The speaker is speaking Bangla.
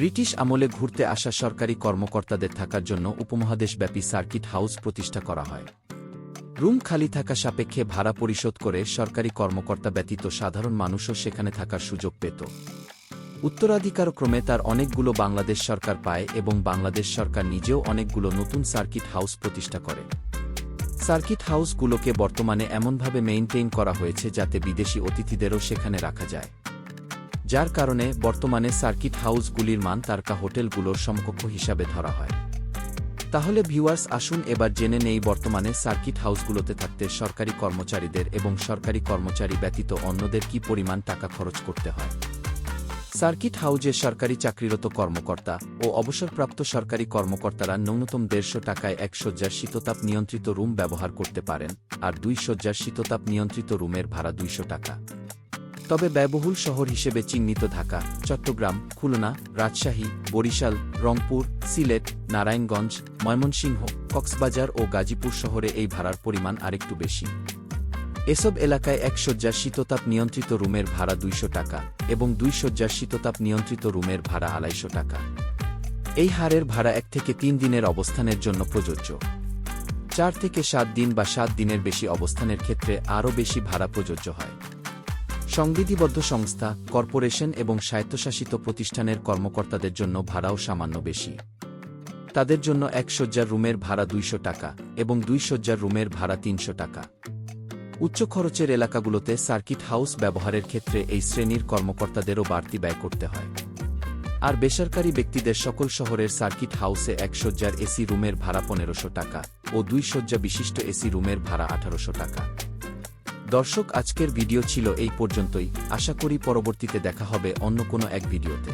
ব্রিটিশ আমলে ঘুরতে আসা সরকারি কর্মকর্তাদের থাকার জন্য উপমহাদেশব্যাপী সার্কিট হাউস প্রতিষ্ঠা করা হয়। রুম খালি থাকা সাপেক্ষে ভাড়া পরিশোধ করে সরকারি কর্মকর্তা ব্যতীত সাধারণ মানুষও সেখানে থাকার সুযোগ পেত। উত্তরাধিকারক্রমে তার অনেকগুলো বাংলাদেশ সরকার পায় এবং বাংলাদেশ সরকার নিজেও অনেকগুলো নতুন সার্কিট হাউস প্রতিষ্ঠা করে। সার্কিট হাউসগুলোকে বর্তমানে এমনভাবে মেইনটেইন করা হয়েছে যাতে বিদেশি অতিথিদেরও সেখানে রাখা যায়। যার কারণে বর্তমানে সার্কিট হাউসগুলির মান তারকা হোটেলগুলোর সমকক্ষ হিসাবে ধরা হয়। তাহলে ভিউয়ার্স, আসুন এবার জেনে নেই বর্তমানে সার্কিট হাউসগুলোতে থাকতে সরকারি কর্মচারীদের এবং সরকারি কর্মচারী ব্যতীত অন্যদের কি পরিমাণ টাকা খরচ করতে হয়? সার্কিট হাউজে সরকারি চাকরিরত কর্মকর্তা ও অবসরপ্রাপ্ত সরকারি কর্মকর্তারা ন্যূনতম দেড়শো টাকায় এক শয্যার শীততাপ নিয়ন্ত্রিত রুম ব্যবহার করতে পারেন, আর দুই শয্যার শীততাপ নিয়ন্ত্রিত রুমের ভাড়া দুইশো টাকা। তবে ব্যয়বহুল শহর হিসেবে চিহ্নিত ঢাকা, চট্টগ্রাম, খুলনা, রাজশাহী, বরিশাল, রংপুর, সিলেট, নারায়ণগঞ্জ, ময়মনসিংহ, কক্সবাজার ও গাজীপুর শহরে এই ভাড়ার পরিমাণ আরেকটু বেশি। এসব এলাকায় এক শয্যার শীততাপ নিয়ন্ত্রিত রুমের ভাড়া দুইশো টাকা এবং দুই শয্যার শীততাপ নিয়ন্ত্রিত রুমের ভাড়া আড়াইশো টাকা। এই হারের ভাড়া এক থেকে তিন দিনের অবস্থানের জন্য প্রযোজ্য। চার থেকে সাত দিন বা সাত দিনের বেশি অবস্থানের ক্ষেত্রে আরও বেশি ভাড়া প্রযোজ্য হয়। সংবিধিবদ্ধ সংস্থা, কর্পোরেশন এবং স্বায়ত্তশাসিত প্রতিষ্ঠানের কর্মকর্তাদের জন্য ভাড়াও সামান্য বেশি। তাদের জন্য এক শয্যার রুমের ভাড়া দুইশো টাকা এবং দুই শয্যার রুমের ভাড়া তিনশো টাকা। উচ্চ খরচের এলাকাগুলোতে সার্কিট হাউস ব্যবহারের ক্ষেত্রে এই শ্রেণির কর্মকর্তাদেরও বাড়তি ব্যয় করতে হয়। আর বেসরকারি ব্যক্তিদের সকল শহরের সার্কিট হাউসে এক শয্যার এসি রুমের ভাড়া পনেরোশো টাকা ও দুই শয্যা বিশিষ্ট এসি রুমের ভাড়া আঠারোশো টাকা। দর্শক, আজকের ভিডিও ছিল এই পর্যন্তই। আশা করি পরবর্তীতে দেখা হবে অন্য কোনো এক ভিডিওতে।